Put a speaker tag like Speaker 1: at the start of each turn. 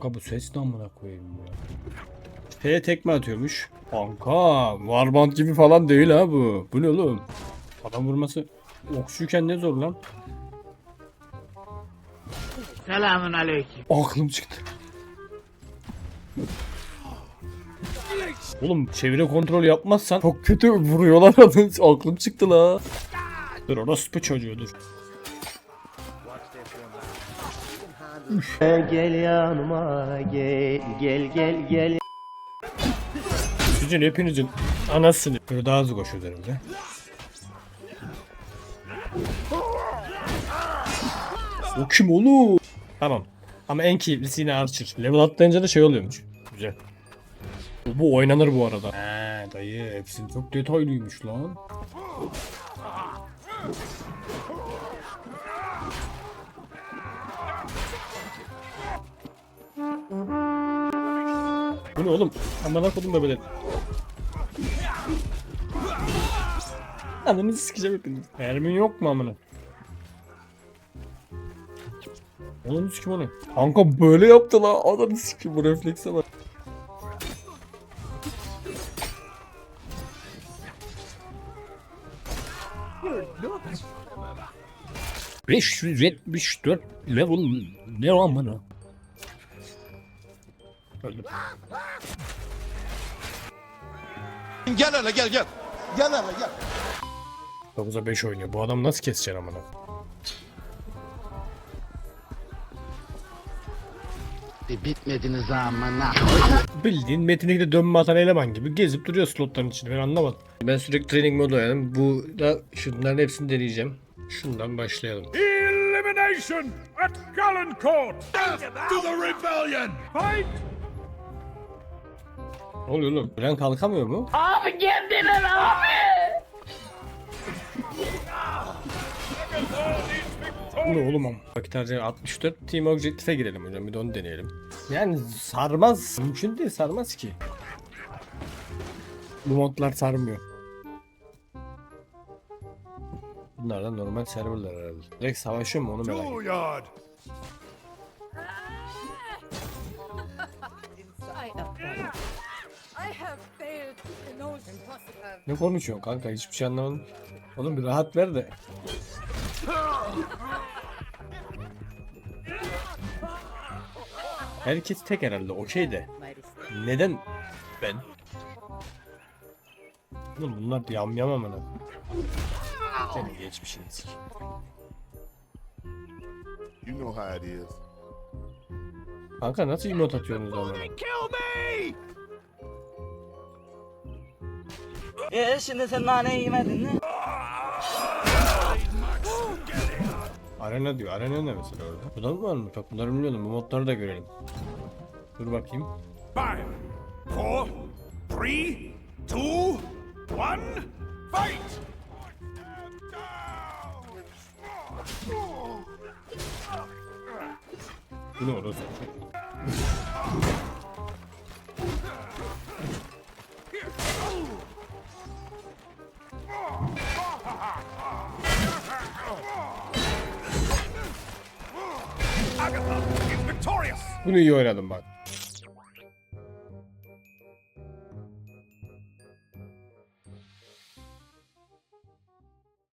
Speaker 1: Kanka bu ses ne amına koyayım ya. F'ye tekme atıyormuş. Kanka Warband gibi falan değil ha bu. Bu ne oğlum? Adam vurması okçuyken ne zor lan.
Speaker 2: Selamun aleyküm.
Speaker 1: Aklım çıktı. Oğlum çevre kontrol yapmazsan çok kötü vuruyorlar adamı. Aklım çıktı la. Dur orospu çocuğu dur.
Speaker 3: Gel yanıma gel gel gel gel
Speaker 1: Sizin hepinizin anasını. Böyle daha hızlı koşuyor herhalde. O kim oğlum? Tamam. Ama en keyiflisi yine Archer. Level atlayınca da şey oluyormuş. Güzel. Bu, bu oynanır bu arada. He dayı hepsi çok detaylıymış lan. Ne oğlum? Amına kodum bebeler. Ananı sikeceğim hepiniz. Mermin yok mu amına? Oğlum sikim onu. Kanka böyle yaptı la. Ananı sikim bu reflekse bak. Beş yüz yetmiş dört level ne amına? Öldüm.
Speaker 4: Gel hele gel gel. Gel hele gel.
Speaker 1: 9'a 5 oynuyor. Bu adam nasıl kesecek amına?
Speaker 2: Bir bitmediniz amına.
Speaker 1: Bildiğin Metin 2'de dönme atan eleman gibi gezip duruyor slotların içinde. Ben anlamadım. Ben sürekli training modu oynadım. Bu da şunların hepsini deneyeceğim. Şundan başlayalım.
Speaker 5: Elimination at Gallencourt!
Speaker 4: To the rebellion.
Speaker 5: Fight!
Speaker 1: Ne oluyor oğlum? Ulan kalkamıyor mu?
Speaker 2: Abi kendine abi.
Speaker 1: Ne oğlum am? Vakit harcayan 64 Team Objective'e girelim hocam. Bir de onu deneyelim. Yani sarmaz. Mümkün değil sarmaz ki. Bu modlar sarmıyor. Bunlar da normal serverlar herhalde. Direkt savaşıyor mu onu merak ediyorum. Ne konuşuyorsun kanka? Hiçbir şey anlamadım. Oğlum bir rahat ver de. Herkes tek herhalde okey de. Neden ben? Oğlum bunlar yam yam amına. Senin geçmişini sik.
Speaker 4: You know how it is.
Speaker 1: Kanka nasıl emot atıyorsunuz amına?
Speaker 3: E şimdi sen nane yemedin mi?
Speaker 1: Arena diyor. Arena ne mesela orada? Bu da mı var mı? Bak bunları bilmiyordum. Bu modları da görelim. Dur bakayım.
Speaker 5: Five, four, three, two, one, fight!
Speaker 1: Bu ne orası? Bunu iyi oynadım bak.